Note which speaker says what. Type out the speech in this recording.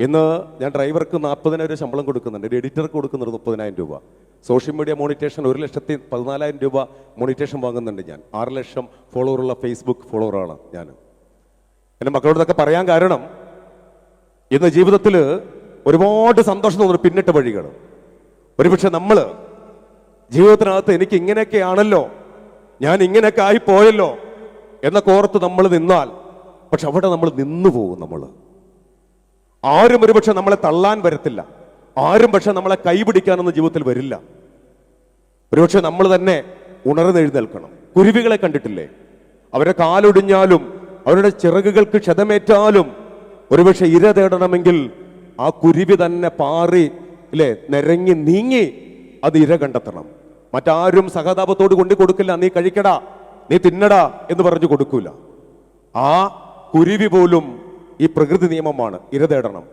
Speaker 1: ഇന്ന് ഞാൻ ഡ്രൈവർക്ക് നാൽപ്പതിനായിരം രൂപ ശമ്പളം കൊടുക്കുന്നുണ്ട്. എഡിറ്റർക്ക് കൊടുക്കുന്നുണ്ട് മുപ്പതിനായിരം രൂപ. സോഷ്യൽ മീഡിയ മോണിറ്റേഷൻ ഒരു ലക്ഷത്തി പതിനാലായിരം രൂപ മോണിറ്റേഷൻ വാങ്ങുന്നുണ്ട് ഞാൻ. ആറ് ലക്ഷം ഫോളോവറുള്ള ഫേസ്ബുക്ക് ഫോളോവറാണ് ഞാൻ എന്റെ മക്കളോടൊക്കെ പറയാൻ കാരണം ഇന്ന് ജീവിതത്തിൽ ഒരുപാട് സന്തോഷം തോന്നുന്നു പിന്നിട്ട വഴികൾ ഒരുപക്ഷെ നമ്മൾ ജീവിതത്തിനകത്ത് എനിക്ക് ഇങ്ങനെയൊക്കെ ആണല്ലോ ഞാൻ ഇങ്ങനെയൊക്കെ ആയി പോയല്ലോ എന്നൊക്കെ ഓർത്ത് നമ്മൾ നിന്നാൽ പക്ഷെ അവിടെ നമ്മൾ നിന്നു പോകും നമ്മൾ ആരും ഒരുപക്ഷെ നമ്മളെ തള്ളാൻ വരത്തില്ല. ആരും പക്ഷെ നമ്മളെ കൈപിടിക്കാനൊന്നും ജീവിതത്തിൽ വരില്ല. ഒരുപക്ഷെ നമ്മൾ തന്നെ ഉണർന്നെഴുന്നേൽക്കണം. കുരുവികളെ കണ്ടിട്ടില്ലേ? അവരെ കാലൊടിഞ്ഞാലും അവരുടെ ചിറകുകൾക്ക് ക്ഷതമേറ്റാലും ഒരുപക്ഷെ ഇര തേടണമെങ്കിൽ ആ കുരുവി തന്നെ പാറി ഇല്ലേ നിരങ്ങി നീങ്ങി അത് ഇര കണ്ടെത്തണം. മറ്റാരും സഹതാപത്തോട് കൊണ്ടു കൊടുക്കില്ല. നീ കഴിക്കടാ നീ തിന്നടാ എന്ന് പറഞ്ഞു കൊടുക്കൂല. ആ കുരുവി പോലും ഈ പ്രകൃതി നിയമമാണ് ഇര തേടണം.